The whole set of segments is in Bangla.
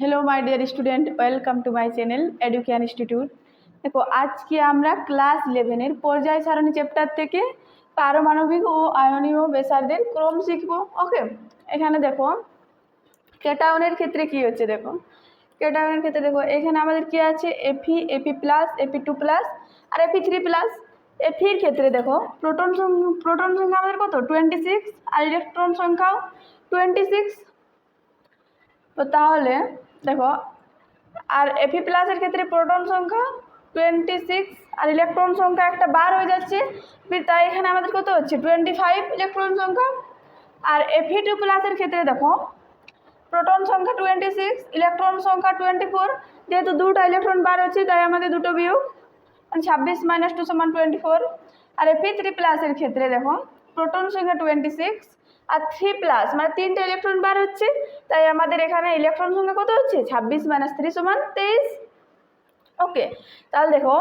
Hello my dear student welcome to my channel এডুকেয়ান institute দেখো, আজকে আমরা ক্লাস ইলেভেনের পর্যায় সারণী চ্যাপ্টার থেকে পারমাণবিক ও আয়নীয় বেসারদের ক্রম শিখব ওকে এখানে দেখো কেটায়নের ক্ষেত্রে কি হচ্ছে দেখো? কেটায়নের ক্ষেত্রে দেখো, এখানে আমাদের কি আছে? F E F E plus F E two plus আর এপি থ্রি প্লাস এফির ক্ষেত্রে দেখো প্রোটন প্রোটন সংখ্যা আমাদের কত? টোয়েন্টি সিক্স আর ইলেকট্রন সংখ্যাও টোয়েন্টি সিক্স তো তাহলে দেখো, আর এফি প্লাসের ক্ষেত্রে প্রোটন সংখ্যা টোয়েন্টি সিক্স আর ইলেকট্রন সংখ্যা একটা বার হয়ে যাচ্ছে। তাই এখানে আমাদের কত হচ্ছে? টোয়েন্টি ফাইভ ইলেকট্রন সংখ্যা। আর এফি টু প্লাসের ক্ষেত্রে দেখো প্রোটন সংখ্যা টোয়েন্টি সিক্স ইলেকট্রন সংখ্যা টোয়েন্টি ফোর যেহেতু দুটো ইলেকট্রন বার হচ্ছে, তাই আমাদের দুটো বিয়োগ মানে ছাব্বিশ মাইনাস টু সমান টোয়েন্টি ফোর আর এফি থ্রি প্লাসের ক্ষেত্রে দেখো প্রোটন সংখ্যা টোয়েন্টি সিক্স আর থ্রি প্লাস মানে তিনটে ইলেকট্রন বার হচ্ছে। তাই আমাদের এখানে ইলেকট্রন সংখ্যা কত হচ্ছে? ছাব্বিশ মাইনাস থ্রি সমান তেইশ। ওকে তাহলে দেখো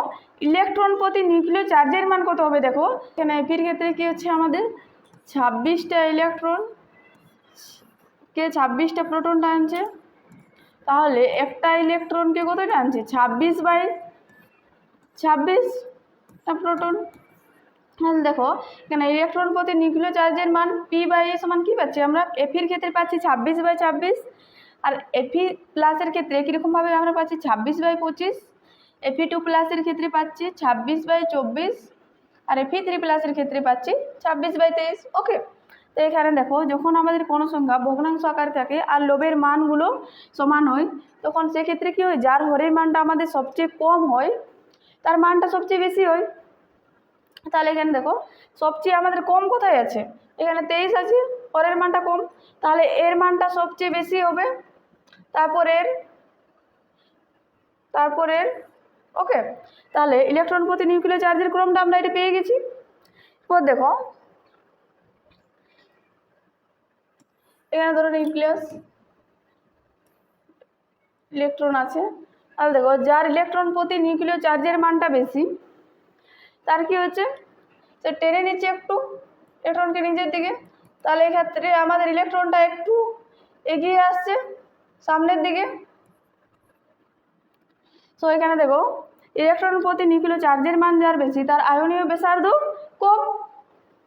ইলেকট্রন প্রতি নিউক্লিয় চার্জের মান কত হবে দেখো? এখানে এপির ক্ষেত্রে কী হচ্ছে আমাদের? ছাব্বিশটা ইলেকট্রন কে ছাব্বিশটা প্রোটন টানছে তাহলে একটা ইলেকট্রনকে কত টানছে ছাব্বিশ বাই ছাব্বিশটা প্রোটন তাহলে দেখো, এখানে ইলেকট্রন প্রতি নিউক্লিয় চার্জের মান পি বাই এ সমান কী পাচ্ছি? আমরা এফির ক্ষেত্রে পাচ্ছি ছাব্বিশ বাই ছাব্বিশ। আর এফি প্লাসের ক্ষেত্রে কীরকমভাবে আমরা পাচ্ছি? ছাব্বিশ বাই পঁচিশ। এফি টু প্লাসের ক্ষেত্রে পাচ্ছি ছাব্বিশ বাই চব্বিশ। আর এফি থ্রি প্লাসের ক্ষেত্রে পাচ্ছি ছাব্বিশ বাই তেইশ। ওকে তো এখানে দেখো, যখন আমাদের কোনো সংখ্যা ভগ্নাংশ আকারে থাকে আর লোভের মানগুলো সমান হয়, তখন সেক্ষেত্রে কী হয়? যার হরের মানটা আমাদের সবচেয়ে কম হয়, তার মানটা সবচেয়ে বেশি হয়। তাহলে এখানে দেখো, সবচেয়ে আমাদের কম কোথায় আছে? এখানে তেইশ আছে, পরের মানটা কম। তাহলে এর মানটা সবচেয়ে বেশি হবে, তারপরের তারপরের, ওকে। তাহলে ইলেকট্রন প্রতি নিউক্লিয় চার্জের ক্রমটা আমরা এটা পেয়ে গেছি। এরপর দেখো, এখানে ধরো নিউক্লিয়াস ইলেকট্রন আছে। তাহলে দেখো, যার ইলেকট্রন প্রতি নিউক্লিয় চার্জের মানটা বেশি তার কি হচ্ছে সে টেনে নিচ্ছে একটু ইলেকট্রনকে নিজের দিকে। তাহলে এক্ষেত্রে আমাদের ইলেকট্রনটা একটু এগিয়ে আসছে, সামনের দিকে। সো এখানে দেখো ইলেকট্রন প্রতি নিউক্লিয় চার্জের মান যার বেশি, তার আয়নীয় ব্যাসার্ধ কম।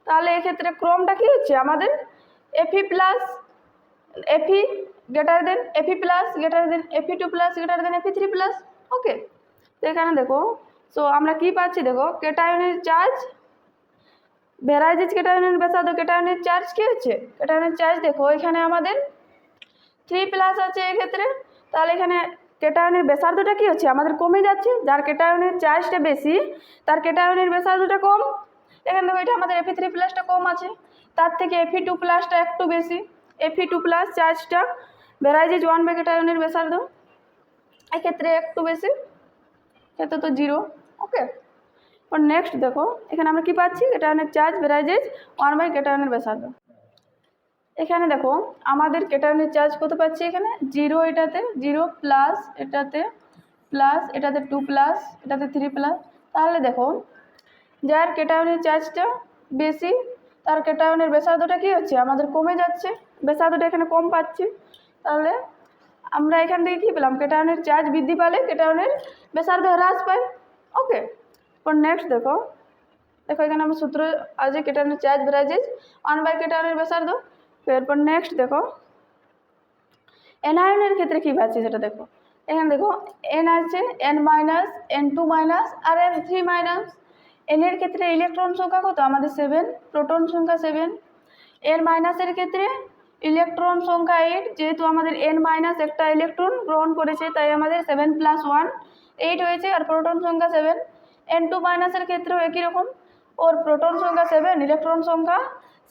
তাহলে এক্ষেত্রে ক্রমটা কি হচ্ছে আমাদের? F E plus F E greater than F E plus greater than F E two plus greater than F E three plus okay তো এখানে দেখো সো আমরা কি পাচ্ছি দেখো কেটায়নের চার্জ ভ্যারাইজিস কেটায়নের ব্যাসার্ধ কেটায়নের চার্জ কী হচ্ছে? কেটায়নের চার্জ দেখো, এখানে আমাদের থ্রি প্লাস আছে এক্ষেত্রে। তাহলে এখানে কেটায়নের ব্যাসার্ধটা কী হচ্ছে? আমাদের কমে যাচ্ছে, যার কেটায়নের চার্জটা বেশি, তার কেটায়নের ব্যাসার্ধটা কম। এখানে দেখো, এটা আমাদের এফি থ্রি প্লাসটা কম আছে, তার থেকে এফি টু প্লাসটা একটু বেশি। এফি টু প্লাস চার্জটা ভ্যারাইজিস ওয়ান বাই কেটায়নের ব্যাসার্ধ, এক্ষেত্রে একটু বেশি ক্ষেত্রে তো জিরো ওকে? আর নেক্সট দেখো, এখানে আমরা কি পাচ্ছি? কেটায়নের charge varies as one by কেটায়নের ব্যাসার্ধ এখানে দেখো, আমাদের কেটায়নের চার্জ কত পাচ্ছি এখানে? জিরো এটাতে জিরো প্লাস এটাতে প্লাস এটাতে টু প্লাস এটাতে থ্রি প্লাস তাহলে দেখো, যার কেটায়নের চার্জটা বেশি, তার কেটায়নের ব্যাসার্ধটা কী হচ্ছে? আমাদের কমে যাচ্ছে। ব্যাসার্ধটা এখানে কম পাচ্ছি। তাহলে আমরা এখান থেকে কী পেলাম? কেটায়নের চার্জ বৃদ্ধি পালে কেটায়নের ব্যাসার্ধ হ্রাস পায়। ওকে পর নেক্সট দেখো। দেখো, এখানে আমার সূত্র আছে কেটায়নের charge varies as one by কেটায়নের ব্যাসার্ধ এরপর নেক্সট দেখো। এনআয়নের ক্ষেত্রে কী পাচ্ছি সেটা দেখো। এখানে দেখো এন আছে N minus N two minus আর এন থ্রি মাইনাস এনের ক্ষেত্রে ইলেকট্রন সংখ্যা কত? আমাদের সেভেন প্রোটন সংখ্যা সেভেন এর মাইনাসের ক্ষেত্রে ইলেকট্রন সংখ্যা এইট যেহেতু আমাদের এন মাইনাস একটা ইলেকট্রন গ্রহণ করেছে, তাই আমাদের সেভেন প্লাস ওয়ান এইট হয়েছে আর প্রোটন সংখ্যা সেভেন এন টু মাইনাসের ক্ষেত্রেও একই রকম। ওর প্রোটন সংখ্যা সেভেন ইলেকট্রন সংখ্যা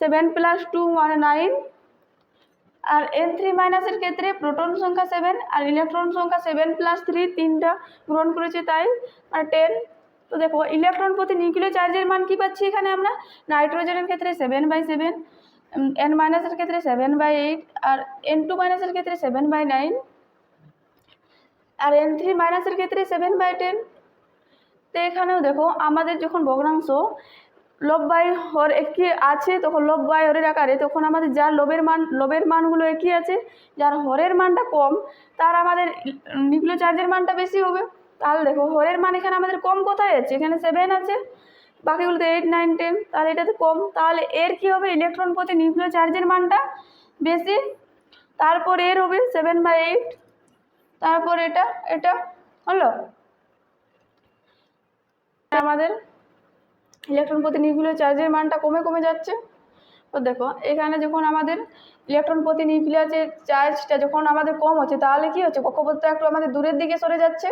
সেভেন প্লাস টু মানে নাইন আর এন থ্রি মাইনাসের ক্ষেত্রে প্রোটন সংখ্যা সেভেন আর ইলেকট্রন সংখ্যা সেভেন প্লাস থ্রি তিনটা গ্রহণ করেছে তাই। আর টেন তো দেখো ইলেকট্রন প্রতি নিউক্লিয় চার্জের মান কী পাচ্ছি এখানে আমরা? নাইট্রোজেনের ক্ষেত্রে সেভেন বাই সেভেন এন মাইনাসের ক্ষেত্রে সেভেন বাই এইট আর এন টু মাইনাসের ক্ষেত্রে সেভেন বাই নাইন আর এন থ্রি মাইনাসের ক্ষেত্রে সেভেন বাই টেন তো এখানেও দেখো, আমাদের যখন ভগ্নাংশ লব বাই হর একই আছে, তখন লব বাই হরের আকারে, তখন আমাদের যার লবের মান, লবের মানগুলো একই আছে, যার হরের মানটা কম, তার আমাদের নিউক্লিয় চার্জের মানটা বেশি হবে। তাহলে দেখো, হরের মান এখানে আমাদের কম কোথায় আছে? এখানে সেভেন আছে, বাকিগুলোতে এইট নাইন টেন তাহলে এটাতে কম। তাহলে এর কি হবে? ইলেকট্রন প্রতি নিউক্লিয় চার্জের মানটা বেশি, তারপর এর হবে সেভেন বাই এইট তারপর এটা এটা হলো। আমাদের ইলেকট্রন প্রতি নিউক্লিয় চার্জের মানটা কমে কমে যাচ্ছে। তো দেখো, এখানে যখন আমাদের ইলেকট্রন প্রতি নিউক্লিয়ার যে চার্জটা যখন আমাদের কম হচ্ছে, তাহলে কি হচ্ছে? কক্ষপথটা একটু আমাদের দূরের দিকে সরে যাচ্ছে।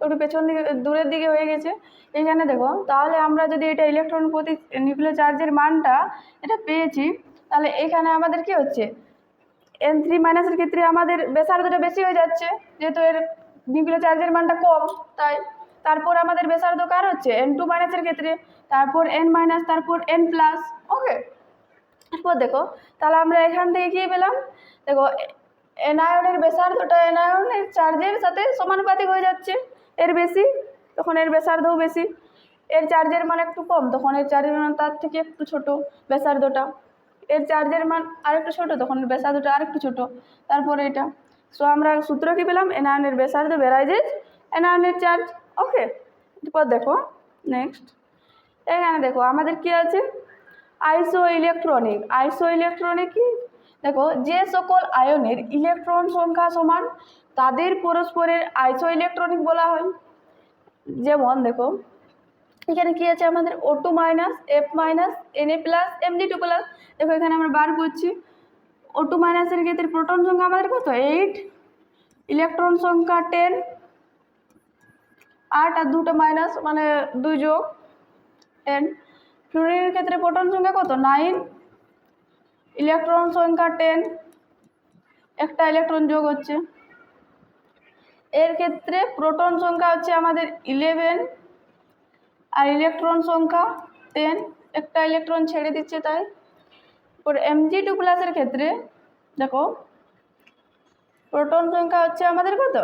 একটু পেছন দিকে, দূরের দিকে হয়ে গেছে। এখানে দেখো, তাহলে আমরা যদি এটা ইলেকট্রন প্রতি নিউক্লিয়ার চার্জের মানটা এটা পেয়েছি, তাহলে এখানে আমাদের কি হচ্ছে? এন থ্রি মাইনাসের ক্ষেত্রে আমাদের ব্যাসার্ধটা বেশি হয়ে যাচ্ছে, যেহেতু এর নিউক্লিয়ার চার্জের মানটা কম, তাই তারপর আমাদের ব্যাসার্ধ কার হচ্ছে এন টু মাইনাসের ক্ষেত্রে, তারপর এন মাইনাস তারপর এন প্লাস ওকে এরপর দেখো, তাহলে আমরা এখান থেকে কী পেলাম? দেখো এনায়নের ব্যাসার্ধটা এনায়নের চার্জের সাথে সমানুপাতিক হয়ে যাচ্ছে, এর বেশি, তখন এর ব্যাসার্ধও বেশি, এর চার্জের মান একটু কম, তখন এর চার্জের মান তার থেকে একটু ছোট ব্যাসার্ধটা এর চার্জের মান আরেকটু ছোটো, তখন ব্যাসার্ধটা আরেকটু ছোটো। তারপরে এটা। সো আমরা সূত্র কী পেলাম? এনায়নের ব্যাসার্ধ বেরাইজেজ এনায়নের চার্জ ওকে এরপর দেখো নেক্সট এখানে দেখো, আমাদের কি আছে? আইসো ইলেকট্রনিক আইসো ইলেকট্রনিক কি? দেখো, যে সকল আয়নের ইলেকট্রন সংখ্যা সমান, তাদের পরস্পরের আইসো ইলেকট্রনিক বলা হয়। যেমন, দেখো এখানে কি আছে? আমাদের O two minus F minus N A plus M G two plus দেখো, এখানে আমরা বার করছি। ও টু মাইনাসের ক্ষেত্রে প্রোটন সংখ্যা আমাদের কত? এইট ইলেকট্রন সংখ্যা টেন আট আর দুটো মাইনাস মানে দুই যোগ টেন ফ্লুরিনের ক্ষেত্রে প্রোটন সংখ্যা কত? নাইন ইলেকট্রন সংখ্যা টেন একটা ইলেকট্রন যোগ হচ্ছে। এর ক্ষেত্রে প্রোটন সংখ্যা হচ্ছে আমাদের ইলেভেন আর ইলেকট্রন সংখ্যা টেন একটা ইলেকট্রন ছেড়ে দিচ্ছে তাই। এরপর এমজি টু প্লাসের ক্ষেত্রে, দেখো প্রোটন সংখ্যা হচ্ছে আমাদের কত?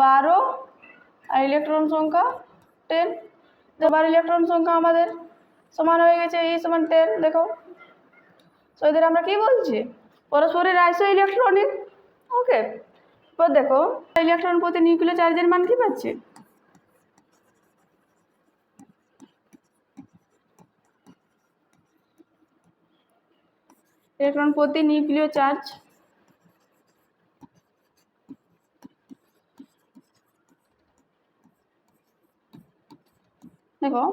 বারো, আর ইলেকট্রন সংখ্যা টেন এবার ইলেকট্রন সংখ্যা আমাদের সমান হয়ে গেছে, এই সমান টেন দেখো। তো এদের আমরা কি বলছি? পরস্পরের আইসো ইলেকট্রনিক ওকে এবার দেখো ইলেকট্রন প্রতি নিউক্লিয় চার্জের মান কি পাচ্ছি? ইলেকট্রন প্রতি নিউক্লিয় চার্জ দেখো,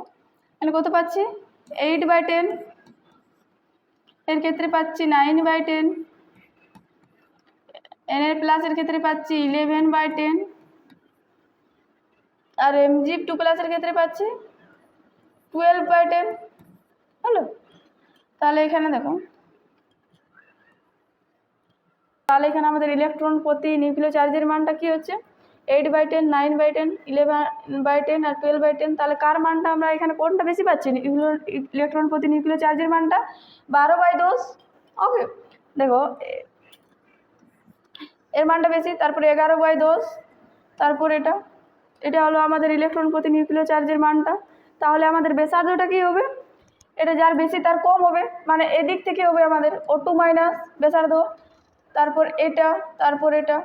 এখানে কত পাচ্ছি? এইট বাই টেন এর ক্ষেত্রে পাচ্ছি নাইন বাই টেন এন এর প্লাসের ক্ষেত্রে পাচ্ছি ইলেভেন বাই টেন আর এমজি টু প্লাসের ক্ষেত্রে পাচ্ছি টুয়েলভ বাই টেন হলো? তাহলে এখানে দেখো তাহলে এখানে আমাদের ইলেকট্রন প্রতি নিউক্লিয় চার্জের মানটা কি হচ্ছে? Eight by ten nine by ten eleven by ten R twelve by ten তাহলে কার মানটা আমরা এখানে কোনটা বেশি পাচ্ছি? ইলেকট্রন প্রতি নিউক্লিয় চার্জের মানটা? বারো বাই দশ? ওকে দেখো এর মানটা বেশি, তারপরে এগারো বাই দশ, তারপর এটা। এটা হলো আমাদের ইলেকট্রন প্রতি নিউক্লিয় চার্জের মানটা। তাহলে আমাদের ব্যাসার্ধটা কী হবে? এটা যার বেশি তার কম হবে। মানে এদিক থেকে হবে আমাদের ও টু মাইনাস ব্যাসার্ধ। তারপর এটা তারপর এটা।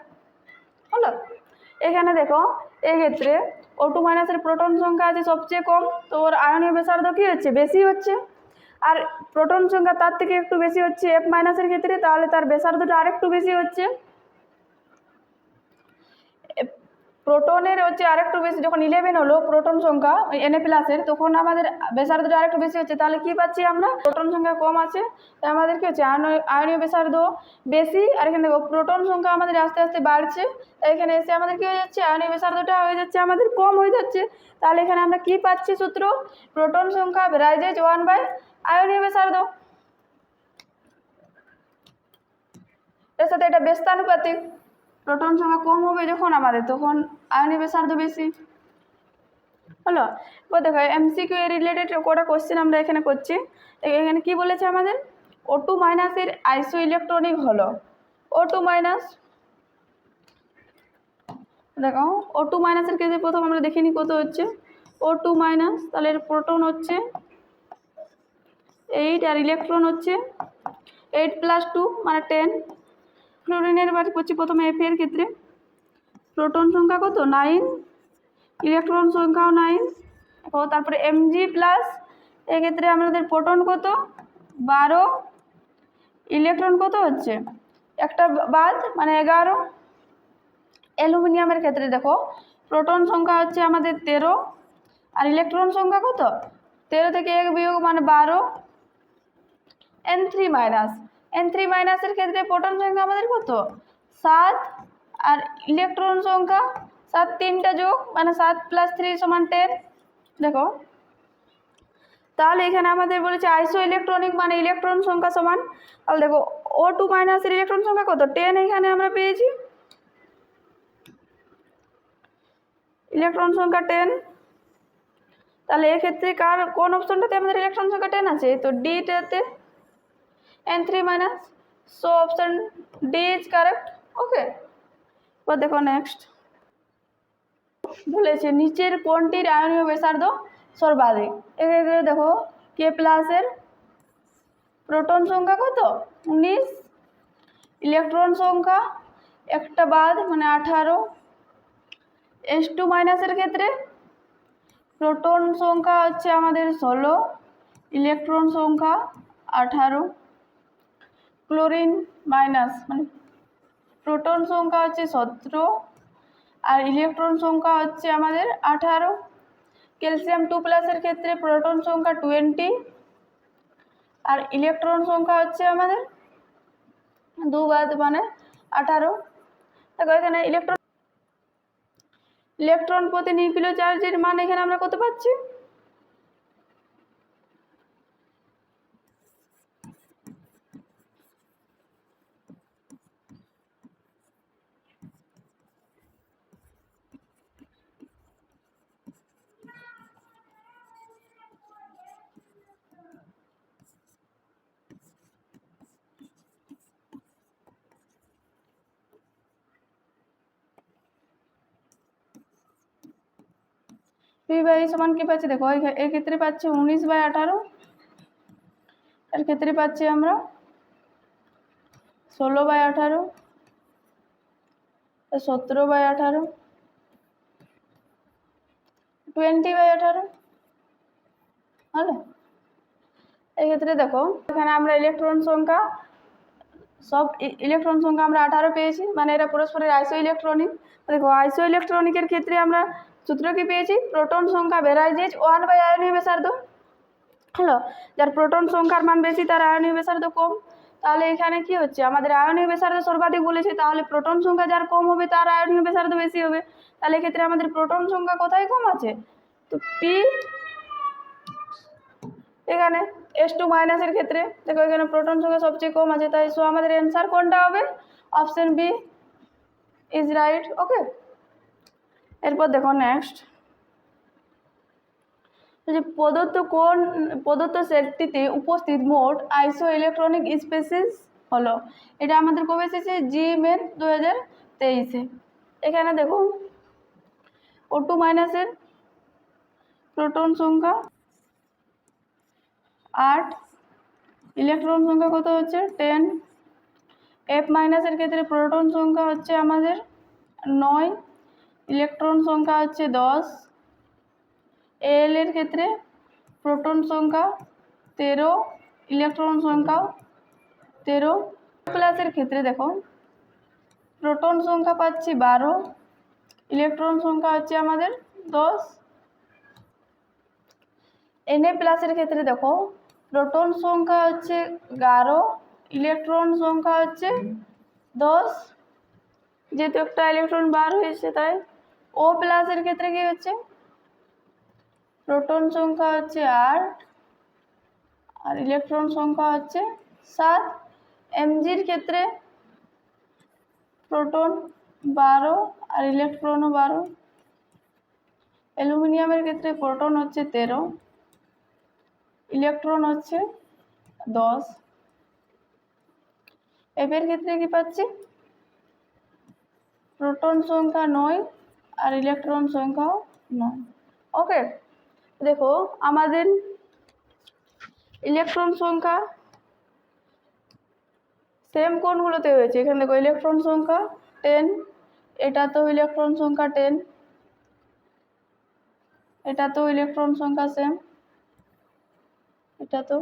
হলো? এখানে দেখো, এক্ষেত্রে ও টু মাইনাসের প্রোটন সংখ্যা আছে সবচেয়ে কম, তো ওর আয়নীয় ব্যাসার্ধ কী হচ্ছে? বেশি হচ্ছে। আর প্রোটন সংখ্যা তার থেকে একটু বেশি হচ্ছে এফ মাইনাসের ক্ষেত্রে, তাহলে তার ব্যাসার্ধটা আরেকটু বেশি হচ্ছে। প্রোটনের হচ্ছে আরেকটু বেশি, যখন ইলেভেন হলো, প্রোটন সংখ্যা এন প্লাসের তখন আমাদের ব্যাসার্ধটা আরেকটু বেশি হচ্ছে। তাহলে কি পাচ্ছি আমরা? প্রোটন সংখ্যা কম আছে, তাই আমাদের কি হচ্ছে আয়ন- আয়নীয় ব্যাসার্ধ বেশি, আর এখানে দেখো, প্রোটন সংখ্যা আমাদের আস্তে আস্তে বাড়ছে, তাই এখানে এসে আমাদের কি হয়ে যাচ্ছে আয়নীয় ব্যাসার্ধটা হয়ে যাচ্ছে, আমাদের কম হয়ে যাচ্ছে। তাহলে এখানে আমরা কি পাচ্ছি সূত্র? প্রোটন সংখ্যা রাইজেজ ওয়ান বাই আয়নীয় ব্যাসার্ধ। এর সাথে এটা ব্যস্তানুপাতিক প্রোটন সংখ্যা কম হবে যখন আমাদের, তখন আয়নীয় ব্যাসার্ধ বেশি। হলো? এবার দেখো এমসিকিউ এর রিলেটেড কটা কোশ্চেন আমরা এখানে করছি। এখানে কি বলেছে আমাদের? ও টু মাইনাসের আইসো ইলেকট্রনিক হলো। ও টু মাইনাস দেখো ও টু মাইনাসের ক্ষেত্রে প্রথম আমরা দেখে দেখিনি কত হচ্ছে। ও টু মাইনাস তাহলে এর প্রোটন হচ্ছে এইট আর ইলেকট্রন হচ্ছে এইট প্লাস টু মানে টেন ফ্লোরিনের বার করছি প্রথমে এফ এর ক্ষেত্রে। প্রোটন সংখ্যা কত? নাইন। ইলেকট্রন সংখ্যাও নাইন। ও তারপরে এমজি প্লাস, এক্ষেত্রে আমাদের প্রোটন কত? বারো। ইলেকট্রন কত হচ্ছে? একটা বাদ মানে এগারো। অ্যালুমিনিয়ামের ক্ষেত্রে দেখো, প্রোটন সংখ্যা হচ্ছে আমাদের তেরো। আর ইলেকট্রন সংখ্যা কত? তেরো থেকে এক বিয়োগ মানে বারো। N three minus. N three মাইনাসের ক্ষেত্রে প্রোটন সংখ্যা আমাদের কত? সাত আর ইলেকট্রন সংখ্যা, সাত তিনটা যোগ মানে সাত প্লাস থ্রি সমান টেন দেখো। তাহলে এখানে আমাদের বলেছে আইসো ইলেকট্রনিক মানে ইলেকট্রন সংখ্যা সমান। তাহলে দেখো ও টু মাইনাসের ইলেকট্রন সংখ্যা কত? টেন এখানে আমরা পেয়েছি। ইলেকট্রন সংখ্যা টেন তাহলে এক্ষেত্রে কার, কোন অপশনটাতে আমাদের ইলেকট্রন সংখ্যা টেন আছে? তো ডিটাতে N three minus so option D is correct okay এবার দেখো নেক্সট বলেছে, নিচের কোনটির আয়নীয় ব্যাসার্ধ সর্বাধিক? এক্ষেত্রে দেখো কে প্লাসের প্রোটন সংখ্যা কত? উনিশ। ইলেকট্রন সংখ্যা একটা বাদ মানে আঠারো। এস টু মাইনাসের ক্ষেত্রে প্রোটন সংখ্যা হচ্ছে আমাদের ষোলো ইলেকট্রন সংখ্যা আঠারো। ক্লোরিন মাইনাস মানে প্রোটন সংখ্যা হচ্ছে সতেরো আর ইলেকট্রন সংখ্যা হচ্ছে আমাদের আঠারো। ক্যালসিয়াম টু প্লাসের ক্ষেত্রে প্রোটন সংখ্যা টোয়েন্টি আর ইলেকট্রন সংখ্যা হচ্ছে আমাদের দু বাদ মানে আঠারো। দেখো এখানে ইলেকট্রন ইলেকট্রন প্রতি নিউক্লিয় চার্জের মান এখানে আমরা কত পাচ্ছি? পি বাই সমান কি পাচ্ছি? দেখো, এই ক্ষেত্রে পাচ্ছি উনিশ বাই আঠারো। এর ক্ষেত্রে পাচ্ছি আমরা ষোলো বাই আঠারো, সতেরো বাই আঠারো, টোয়েন্টি বাই আঠারো, হলো? এক্ষেত্রে দেখো, এখানে আমরা ইলেকট্রন সংখ্যা, সব ইলেকট্রন সংখ্যা আমরা আঠারো পেয়েছি। মানে এরা পরস্পরের আইসো ইলেকট্রনিক দেখো আইসো ইলেকট্রনিকের ক্ষেত্রে আমরা সূত্র কি পেয়েছি। প্রোটন সংখ্যা ভ্যারাইজেজ ওয়ান বাই আয়নীয় ব্যাসার্ধ। হলো যার প্রোটন সংখ্যার মান বেশি, তার আয়নীয় ব্যাসার্ধ কম। তাহলে এখানে কি হচ্ছে? আমাদের আয়নীয় ব্যাসার্ধ সর্বাধিক বলেছে, তাহলে প্রোটন সংখ্যা যার কম হবে, তার আয়নীয় ব্যাসার্ধ বেশি হবে। তাহলে এক্ষেত্রে আমাদের প্রোটন সংখ্যা কোথায় কম আছে? তো পি এখানে এস টু মাইনাসের ক্ষেত্রে, দেখো এখানে প্রোটন সংখ্যা সবচেয়ে কম আছে, তাই সো আমাদের অ্যান্সার কোনটা হবে? Option B is right okay এরপর দেখো নেক্সট যে প্রদত্ত কোন প্রদত্ত সেটটিতে উপস্থিত মোট আইসো ইলেকট্রনিক স্পেসিস হলো। এটা আমাদের কবে এসেছে? জি মেন দু হাজার তেইশে। এখানে দেখো ও টু মাইনাসের প্রোটন সংখ্যা আট ইলেকট্রন সংখ্যা কত হচ্ছে? টেন এফ মাইনাসের ক্ষেত্রে প্রোটন সংখ্যা হচ্ছে আমাদের নয়। ইলেকট্রন সংখ্যা হচ্ছে দশ। এল এর ক্ষেত্রে প্রোটন সংখ্যা তেরো ইলেকট্রন সংখ্যা তেরো। প্লাসের ক্ষেত্রে দেখো প্রোটন সংখ্যা পাচ্ছি বারো ইলেকট্রন সংখ্যা হচ্ছে আমাদের দশ। এনএ প্লাসের ক্ষেত্রে দেখো প্রোটন সংখ্যা হচ্ছে এগারো ইলেকট্রন সংখ্যা হচ্ছে দশ। যেহেতু একটা ইলেকট্রন বার হয়েছে তাই ও প্লাসের ক্ষেত্রে কি হচ্ছে? প্রোটন সংখ্যা হচ্ছে আট, আর ইলেকট্রন সংখ্যা হচ্ছে সাত। এমজির ক্ষেত্রে প্রোটন বারো, আর ইলেকট্রনও বারো। অ্যালুমিনিয়ামের ক্ষেত্রে প্রোটন হচ্ছে তেরো ইলেকট্রন হচ্ছে দশ। এফের ক্ষেত্রে কি পাচ্ছি? প্রোটন সংখ্যা নয় আর ইলেকট্রন সংখ্যাও নয়। ওকে দেখো আমাদের ইলেকট্রন সংখ্যা সেম কোনগুলোতে হয়েছে? এখানে দেখো ইলেকট্রন সংখ্যা টেন এটা তো ইলেকট্রন সংখ্যা টেন এটা তো ইলেকট্রন সংখ্যা সেম এটা তো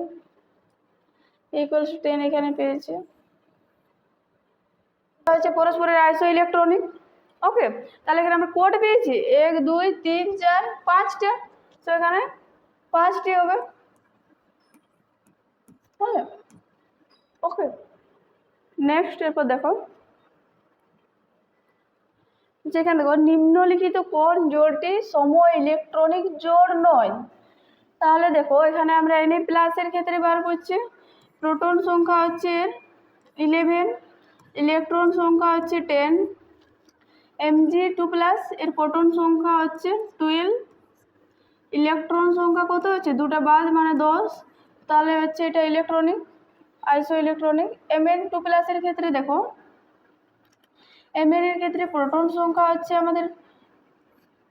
ইকুয়ালস টেন এখানে পেয়েছে। পরস্পরের আইসো ইলেকট্রনিক ওকে তাহলে এখানে আমরা কোড পেয়েছি। এক, দুই, তিন, চার, পাঁচটা। তো এখানে পাঁচটি হবে। হ্যাঁ ওকে নেক্সট এরপর দেখো। যেখানে দেখো, নিম্নলিখিত কোন জোরটি সম ইলেকট্রনিক জোর নয়? তাহলে দেখো, এখানে আমরা এনএ প্লাসের ক্ষেত্রে বার করছি। প্রোটন সংখ্যা হচ্ছে ইলেভেন ইলেকট্রন সংখ্যা হচ্ছে ten M G two plus এর প্রোটন সংখ্যা হচ্ছে টুয়েলভ ইলেকট্রন সংখ্যা কত হচ্ছে? দুটা বাদ মানে দশ। তাহলে হচ্ছে এটা ইলেকট্রনিক আইসো ইলেকট্রনিক এমএন টু প্লাসের ক্ষেত্রে দেখো এমএন এর ক্ষেত্রে প্রোটন সংখ্যা হচ্ছে আমাদের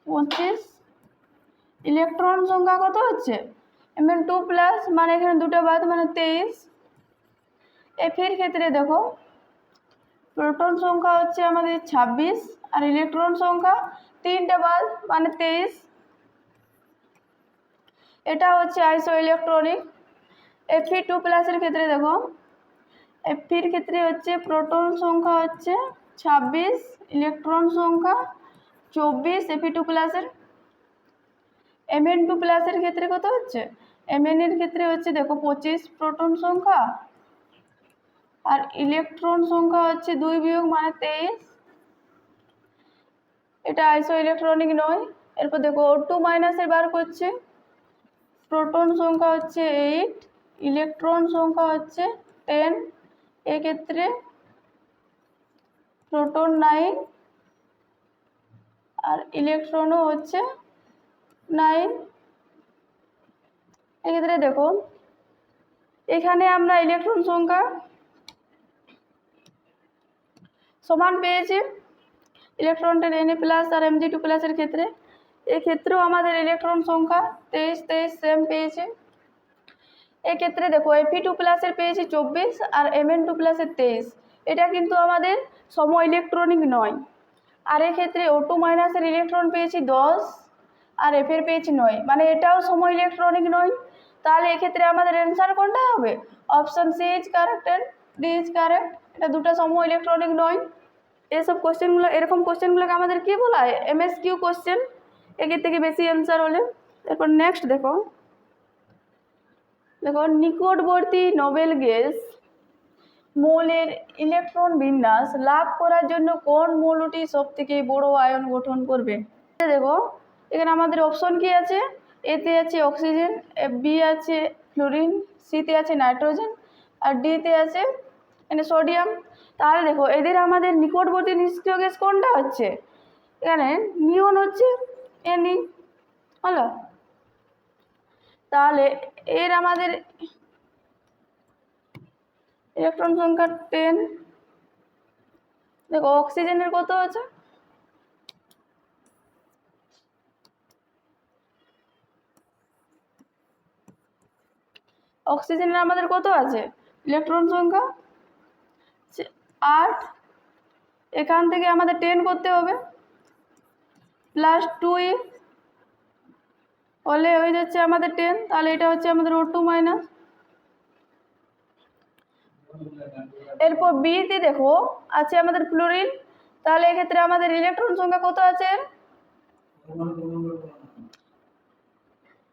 পঁচিশ ইলেকট্রন সংখ্যা কত হচ্ছে? এমএন টু প্লাস মানে এখানে দুটো বাদ মানে তেইশ। এফের ক্ষেত্রে দেখো প্রোটন সংখ্যা হচ্ছে আমাদের ছাব্বিশ আর ইলেকট্রন সংখ্যা তিনটে বাদ মানে তেইশ। এটা হচ্ছে আইসো ইলেকট্রনিক এফি টু প্লাসের ক্ষেত্রে দেখো। এফির ক্ষেত্রে হচ্ছে প্রোটন সংখ্যা হচ্ছে ছাব্বিশ ইলেকট্রন সংখ্যা চব্বিশ এফি টু প্লাসের এমএন টু প্লাসের ক্ষেত্রে কত হচ্ছে? এমএন এর ক্ষেত্রে হচ্ছে দেখো পঁচিশ প্রোটন সংখ্যা। আর ইলেকট্রন সংখ্যা হচ্ছে দুই বিয়োগ মানে তেইশ। এটা আইসো ইলেকট্রনিক নয়। এরপর দেখো ও টু মাইনাসের বার করছে। প্রোটন সংখ্যা হচ্ছে এইট ইলেকট্রন সংখ্যা হচ্ছে টেন এক্ষেত্রে প্রোটন নাইন আর ইলেকট্রনও হচ্ছে নাইন এক্ষেত্রে দেখো, এখানে আমরা ইলেকট্রন সংখ্যা সমান পেয়েছি। ইলেকট্রনটের এন প্লাস আর এমজি টু প্লাসের ক্ষেত্রে। এক্ষেত্রেও আমাদের ইলেকট্রন সংখ্যা তেইশ তেইশ সেম পেয়েছে। এক্ষেত্রে দেখো এফি টু প্লাসের পেয়েছি চব্বিশ আর এম এন টু প্লাসের তেইশ। এটা কিন্তু আমাদের সম ইলেকট্রনিক নয়। আর এক্ষেত্রে ও টু মাইনাসের ইলেকট্রন পেয়েছি দশ আর এফের পেয়েছি নয়। মানে এটাও সম ইলেকট্রনিক নয়। তাহলে এক্ষেত্রে আমাদের অ্যান্সার কোনটা হবে? Option C is correct and D is correct এটা দুটো সম ইলেকট্রনিক নয়। এইসব কোশ্চেনগুলো, এরকম কোশ্চেনগুলোকে আমাদের কী বলা হয় এম এস কিউ কোশ্চেন, একের থেকে বেশি অ্যান্সার হলে। এরপর নেক্সট দেখো। দেখো, নিকটবর্তী নোবেল গ্যাস মৌলের ইলেকট্রন বিন্যাস লাভ করার জন্য কোন মৌলটি সব থেকে বড় আয়ন গঠন করবে? দেখো, এখানে আমাদের অপশন কি আছে? এতে আছে অক্সিজেন বি আছে ফ্লোরিন সিতে আছে নাইট্রোজেন আর ডিতে আছে, এখানে সোডিয়াম তাহলে দেখো, এদের আমাদের নিকটবর্তী নিষ্ক্রিয় গ্যাস কোনটা হচ্ছে? এখানে নিয়ন হচ্ছে এনি, হলো? তাহলে এর আমাদের ইলেকট্রন সংখ্যা টেন দেখো, অক্সিজেনের কত আছে? অক্সিজেনের আমাদের কত আছে? ইলেকট্রন সংখ্যা আট। এখান থেকে আমাদের টেন করতে হবে। প্লাস টু হলে হয়ে যাচ্ছে আমাদের টেন তাহলে এটা হচ্ছে আমাদের ও টু মাইনাস এরপর বিতে দেখো, আছে আমাদের ফ্লোরিন তাহলে এক্ষেত্রে আমাদের ইলেকট্রন সংখ্যা কত আছে?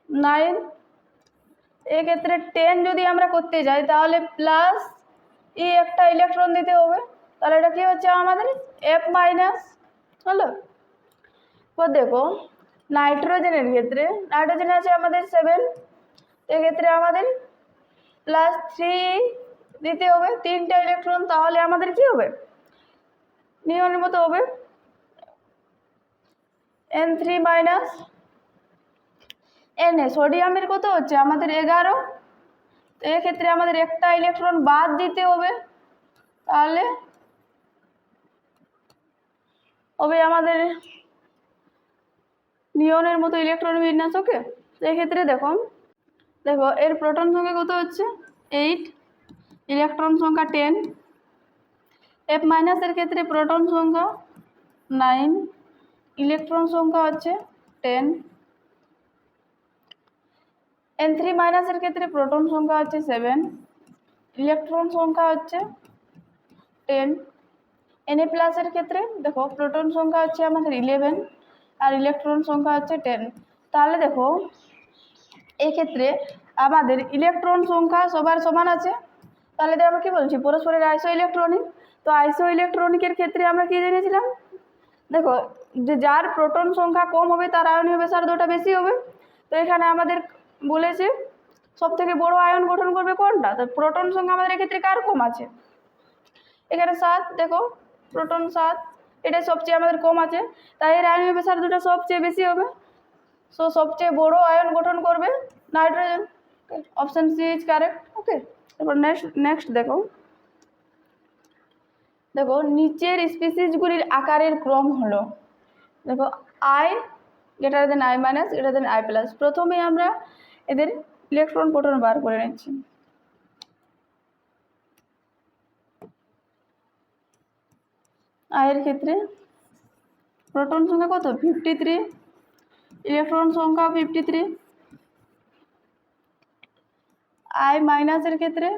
নাইন এক্ষেত্রে টেন যদি আমরা করতে যাই, তাহলে প্লাস ই একটা ইলেকট্রন দিতে হবে। তাহলে এটা কি হচ্ছে আমাদের? এফ মাইনাস হলো? এবার দেখো নাইট্রোজেনের ক্ষেত্রে নাইট্রোজেন আছে আমাদের সেভেন এক্ষেত্রে আমাদের প্লাস থ্রি দিতে হবে, তিনটা ইলেকট্রন তাহলে আমাদের কি হবে? নিয়নের মতো হবে। N three minus N A সোডিয়ামের কত হচ্ছে? আমাদের এগারো। তো এক্ষেত্রে আমাদের একটা ইলেকট্রন বাদ দিতে হবে। তাহলে হবে আমাদের নিয়নের মতো ইলেকট্রন বিন্যাস ওকে তো এক্ষেত্রে দেখো দেখো, এর প্রোটন সংখ্যা কত হচ্ছে? এইট ইলেকট্রন সংখ্যা টেন এফ মাইনাসের ক্ষেত্রে প্রোটন সংখ্যা নাইন ইলেকট্রন সংখ্যা হচ্ছে টেন এন থ্রি মাইনাসের ক্ষেত্রে প্রোটন সংখ্যা হচ্ছে সেভেন ইলেকট্রন সংখ্যা হচ্ছে টেন এনএ প্লাসের ক্ষেত্রে দেখো প্রোটন সংখ্যা হচ্ছে আমাদের ইলেভেন আর ইলেকট্রন সংখ্যা হচ্ছে টেন তাহলে দেখো এই ক্ষেত্রে আমাদের ইলেকট্রন সংখ্যা সবার সমান আছে। তাহলে আমরা কী বলছি, পরস্পরের আইসো ইলেকট্রনিক তো আইসো ইলেকট্রনিকের ক্ষেত্রে আমরা কী জেনেছিলাম? দেখো, যে যার প্রোটন সংখ্যা কম হবে, তার আয়নীয় ব্যাসার্ধটা বেশি হবে। তো এখানে আমাদের বলেছে সব থেকে বড় আয়ন গঠন করবে কোনটা? তো প্রোটন সংখ্যা আমাদের এক্ষেত্রে কার কম আছে? এখানে সাত, দেখো, প্রোটন সাত, এটা সবচেয়ে আমাদের কম আছে, তাই এর আয়নীয় ব্যাসার্ধটা সবচেয়ে বেশি হবে। সো সবচেয়ে বড় আয়ন গঠন করবে nitrogen. Option C is correct okay তারপর নেক্সট নেক্সট দেখো। দেখো, নিচের স্পিসিসগুলির আকারের ক্রম হলো, দেখো I greater than I minus greater than I plus প্রথমে আমরা এদের ইলেকট্রন প্রোটন বার করে নিচ্ছি। আয়ের ক্ষেত্রে প্রোটন সংখ্যা কত? ফিফটি থ্রি ইলেকট্রন সংখ্যা ফিফটি থ্রি আই মাইনাসের ক্ষেত্রে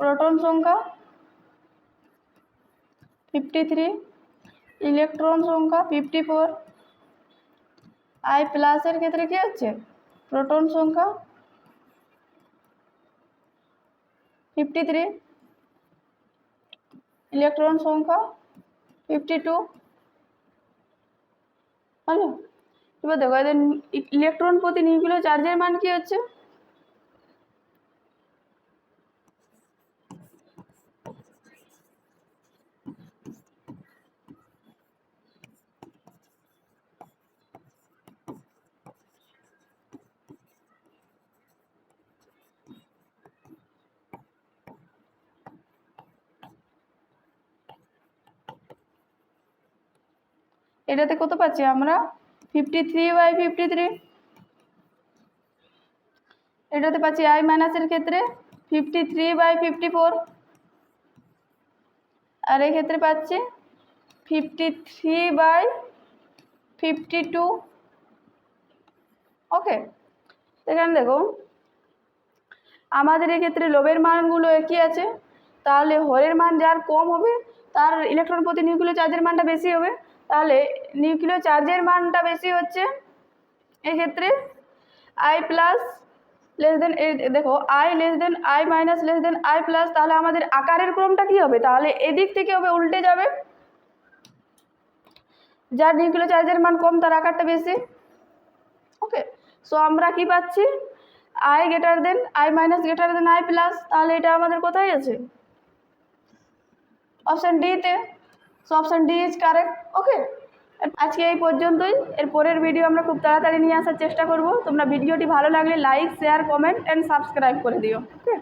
প্রোটন সংখ্যা ফিফটি থ্রি ইলেকট্রন সংখ্যা ফিফটি ফোর আই প্লাসের ক্ষেত্রে কী হচ্ছে? প্রোটন সংখ্যা ফিফটি থ্রি ইলেকট্রন সংখ্যা ফিফটি টু হ্যালো এবার দেখো, এদের ইলেকট্রন প্রতি নিউক্লিয় চার্জের মান কি হচ্ছে? এটাতে কত পাচ্ছি আমরা? Fifty three by fifty three এটাতে পাচ্ছি আই মাইনাসের ক্ষেত্রে fifty three by fifty four আর এই ক্ষেত্রে পাচ্ছি fifty three by fifty two okay এখানে দেখো, আমাদের এক্ষেত্রে লোভের মানগুলো একই আছে। তাহলে হরের মান যার কম হবে, তার ইলেকট্রন প্রতি চার্জের মানটা বেশি হবে। তাহলে নিউক্লিয় চার্জের মানটা বেশি হচ্ছে এক্ষেত্রে আই প্লাস লেস দেন দেখো I less than I minus less than I plus তাহলে আমাদের আকারের ক্রমটা কি হবে? তাহলে এদিক থেকে হবে, উল্টে যাবে। যার নিউক্লিয় চার্জের মান কম, তার আকারটা বেশি। ওকে সো আমরা কি পাচ্ছি? I greater than I minus greater than I plus তাহলে এটা আমাদের কোথায় আছে? অপশান ডিতে so option D is correct okay আজকে এই পর্যন্তই। এর পরের ভিডিও আমরা খুব তাড়াতাড়ি নিয়ে আসার চেষ্টা করব। তোমরা ভিডিওটি ভালো লাগলে like share comment and subscribe করে দিও। ওকে